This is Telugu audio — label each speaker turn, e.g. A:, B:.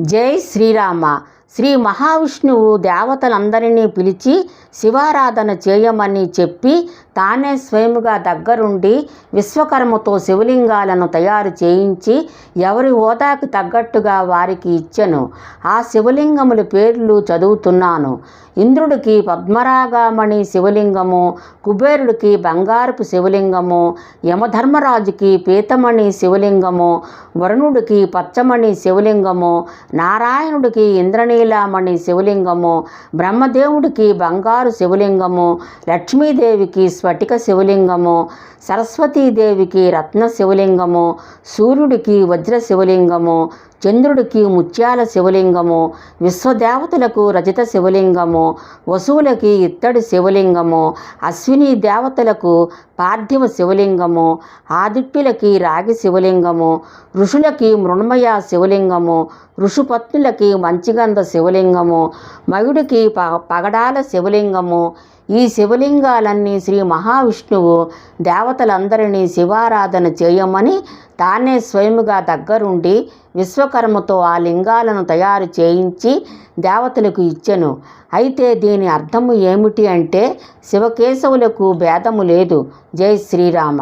A: జై శ్రీరామ. శ్రీ మహావిష్ణువు దేవతలందరినీ పిలిచి శివారాధన చేయమని చెప్పి తానే స్వయముగా దగ్గరుండి విశ్వకర్మతో శివలింగాలను తయారు చేయించి ఎవరి హోదాకి తగ్గట్టుగా వారికి ఇచ్చెను. ఆ శివలింగముల పేర్లు చదువుతున్నాను. ఇంద్రుడికి పద్మరాగామణి శివలింగము కుబేరుడికి బంగారపు శివలింగము యమధర్మరాజుకి పీతమణి శివలింగము వరుణుడికి పచ్చమణి శివలింగము నారాయణుడికి ఇంద్రని ఇంద్రనీలామణి శివలింగము బ్రహ్మదేవుడికి బంగారు శివలింగము లక్ష్మీదేవికి స్ఫటిక శివలింగము సరస్వతీదేవికి రత్న శివలింగము సూర్యుడికి వజ్ర శివలింగము చంద్రుడికి ముత్యాల శివలింగము విశ్వదేవతలకు రజిత శివలింగము వసువులకి ఇత్తడి శివలింగము అశ్విని దేవతలకు పార్థివ శివలింగము ఆదిత్యులకి రాగి శివలింగము ఋషులకి మృణమయ శివలింగము ఋషుపత్నులకి మంచిగంధ శివలింగము మయుడికి ప పగడాల శివలింగము ఈ శివలింగాలన్నీ శ్రీ మహావిష్ణువు దేవతలందరినీ శివారాధన చేయమని తానే స్వయముగా దగ్గరుండి విశ్వకర్మతో ఆ లింగాలను తయారు చేయించి దేవతలకు ఇచ్చెను. అయితే దీని అర్థము ఏమిటి అంటే శివకేశవులకు భేదము లేదు. జై శ్రీరామ.